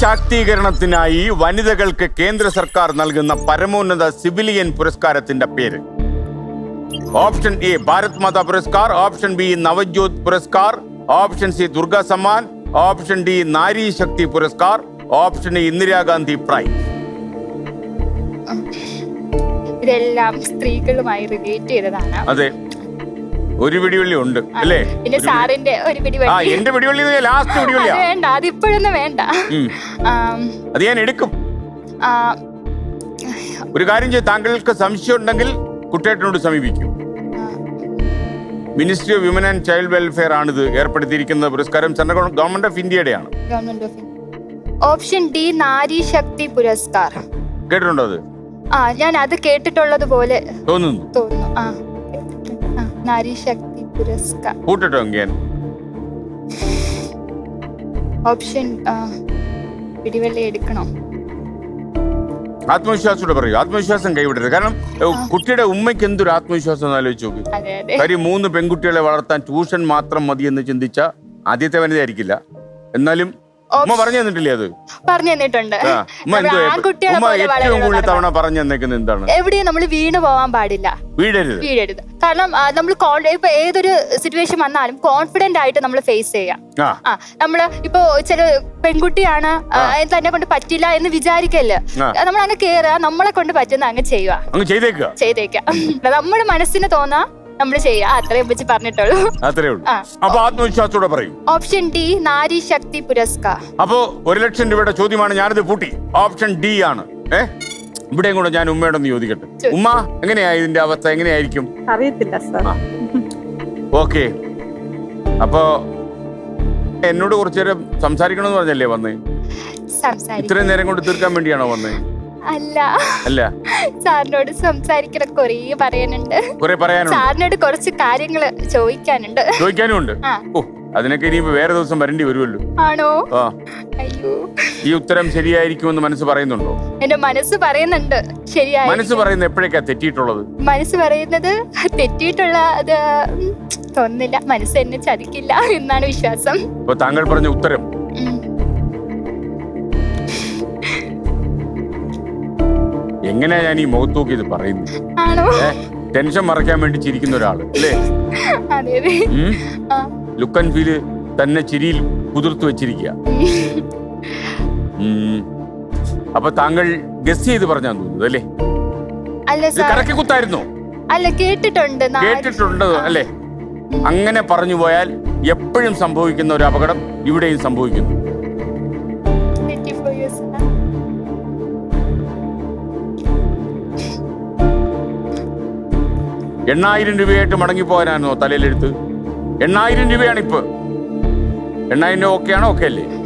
ശാക്തീകരണത്തിനായി വനിതകൾക്ക് കേന്ദ്ര സർക്കാർ നൽകുന്ന പരമോന്നത സിവിലിയൻ പുരസ്കാരത്തിന്റെ പേര്. Option A Bharat Mata Puraskar option B Navjyot Puraskar option C Durga Samman option D Nari Shakti Puraskar option E Indira Gandhi prize. ഇതെല്ലാം സ്ത്രീകളുമായി റിലേറ്റ് ചെയ്തതാണ്. അതെ. ഒരു പിടിവള്ളി ഉണ്ട് അല്ലേ? പിന്നെ സാറിന്റെ ഒരു പിടി ആ. എന്റെ പിടിവള്ളി ലാസ്റ്റ് അത് വേണ്ട വേണ്ട. വേണ്ട അത് ഞാൻ എടുക്കും. ഒരു കാര്യം ചെയ്യും താങ്കൾക്ക് സംശയം ഉണ്ടെങ്കിൽ കുട്ടേട്ടനോട് സമീപിക്കും. Ministry of women and child welfare ആണ് ഇത് ഏർപ്പെടുത്തിയിരിക്കുന്ന പുരസ്കാരം സെൻട്രൽ ഗവൺമെന്റ് ഓഫ് ഇന്ത്യയുടെയാണ്. ഓപ്ഷൻ ഡി നാരി ശക്തി പുരസ്കാർ കേട്ടിട്ടുണ്ടോ അത്? ആ ഞാൻ അത് കേട്ടിട്ടുള്ളത് പോലെ തോന്നുന്നു. തോന്നുന്നു ആ, നാരി ശക്തി പുരസ്കാർ കൂട്ടട്ടോ ഓപ്ഷൻ പിടിവെള്ളി എടുക്കണോ? ആത്മവിശ്വാസത്തോടെ പറയൂ. ആത്മവിശ്വാസം കൈവിടരുത്. കാരണം കുട്ടിയുടെ ഉമ്മയ്ക്ക് എന്തൊരു ആത്മവിശ്വാസം ആലോചിച്ച് നോക്ക്. കാര്യം മൂന്ന് പെൺകുട്ടികളെ വളർത്താൻ ട്യൂഷൻ മാത്രം മതി എന്ന് ചിന്തിച്ച ആദ്യത്തെ വനിതയായിരിക്കില്ല. എന്നാലും ഉമ്മ പറഞ്ഞു തന്നിട്ടില്ലേ അത്? പറഞ്ഞു തന്നിട്ടുണ്ട്. ആ, ഉമ്മ നമ്മൾ എന്തോ ആൺകുട്ടികളെ ഉമ്മ പോലെ ഏറ്റവും കൂടുതൽ വളരണം. തവണ പറഞ്ഞു തന്നേക്കുന്നത് എന്താണ്? എവിടെയും നമ്മൾ വീണ് പോവാൻ പാടില്ല. വീഴരുത്. വീഴരുത്. കാരണം നമ്മൾ ഇപ്പൊ ഏതൊരു സിറ്റുവേഷൻ വന്നാലും കോൺഫിഡന്റ് ആയിട്ട് നമ്മൾ ഫേസ് ചെയ്യാം. ആ. ആ നമ്മൾ ഇപ്പൊ ചില പെൺകുട്ടിയാണ് ആ, തന്നെ കൊണ്ട് പറ്റില്ല എന്ന് വിചാരിക്കല്ല? ആ. നമ്മൾ അങ്ങ് കേറുക നമ്മളെ കൊണ്ട് പറ്റുന്ന അങ്ങ് ചെയ്യുക അങ്ങ് ചെയ്തേക്കുക. ചെയ്തേക്കാം നമ്മുടെ മനസ്സിന് തോന്നാ നമ്മൾ ചെയ്യുക അത്രയും വെച്ച് പറഞ്ഞിട്ടുള്ളൂ. അത്രേ ഉള്ളൂ. ആ. അപ്പൊ ആത്മവിശ്വാസത്തോടെ പറയൂ. ഓപ്ഷൻ ഡി നാരി ശക്തി പുരസ്കാർ അപ്പോ ഒരു ലക്ഷം രൂപയുടെ ചോദ്യമാണ് ഞാനിത് പൂട്ടി ഓപ്ഷൻ ഡി ആണ്. ഏ? ഇവിടെയും കൂടെ ഞാൻ ഉമ്മയോടൊന്ന് ചോദിക്കട്ടെ. ചോദി. ഉമ്മ എങ്ങനെയാ ഇതിന്റെ അവസ്ഥ? എങ്ങനെയായിരിക്കും? അറിയത്തില്ല സാർ. ഓക്കെ. അപ്പോ എന്നോട് കുറച്ചു നേരം സംസാരിക്കണമെന്ന് പറഞ്ഞല്ലേ വന്നേ? സംസാരിക്കും. ഇത്രയും നേരം കൊണ്ട് തീർക്കാൻ വേണ്ടിയാണോ വന്നേ? അല്ല. അല്ല. സാറിനോട് സംസാരിക്കണം കുറേ പറയാനുണ്ട്. കുറെ പറയാനുണ്ട്. സാറിനോട് കുറച്ച് കാര്യങ്ങൾ ചോദിക്കാനുണ്ട്. ചോദിക്കാനുണ്ട് ആ. ഓ അതിനൊക്കെ ഇനി വേറെ ദിവസം വരേണ്ടി വരുമല്ലോ. ആണോ? ആ. അയ്യോ. ഈ ഉത്തരം ശരിയായിരിക്കുമെന്ന് മനസ്സ് പറയുന്നുണ്ടോ? എന്റെ മനസ്സ് പറയുന്നുണ്ട്. ശരിയായി. മനസ്സ് പറയുന്നത് എപ്പോഴേക്കാ തെറ്റിയിട്ടുള്ളത്? മനസ്സ് പറയുന്നത് തെറ്റിയിട്ടുള്ള അത് ഉം, തോന്നുന്നില്ല. മനസ്സ് എന്നെ ചതിക്കില്ല എന്നാണ് വിശ്വാസം. ഇപ്പൊ താങ്കൾ പറഞ്ഞ ഉത്തരം എങ്ങനെയാ ഞാൻ ഈ മുഖത്ത് നോക്കി ഇത് പറയുന്നത്? ആണോ? ടെൻഷൻ മറക്കാൻ വേണ്ടി ചിരിക്കുന്ന ഒരാൾ അല്ലേ? അതെ അതെ. ഉം? ആ. ലുക്ക് ആൻഡ് ഫീൽ തന്നെ ചിരിയിൽ കുതിർത്ത് വെച്ചിരിക്കുക. ഉം. അപ്പൊ താങ്കൾ ഗസ് ചെയ്ത് പറഞ്ഞാൽ തോന്നുന്നു അല്ലേ? അല്ല ഇത് സാർ. കറക്കി കുത്തായിരുന്നോ? അല്ല കേട്ടിട്ടുണ്ട് നാല്- കേട്ടിട്ടുണ്ട് അല്ലേ? അങ്ങനെ പറഞ്ഞു പോയാൽ എപ്പോഴും സംഭവിക്കുന്ന ഒരു അപകടം ഇവിടെയും സംഭവിക്കുന്നു. എണ്ണായിരം രൂപയായിട്ട് മടങ്ങിപ്പോകാനാണോ തലയിലെടുത്ത്? എണ്ണായിരം രൂപയാണ് ഇപ്പൊ. എണ്ണായിരം രൂപ ഓക്കെ ആണോ ഓക്കെ അല്ലേ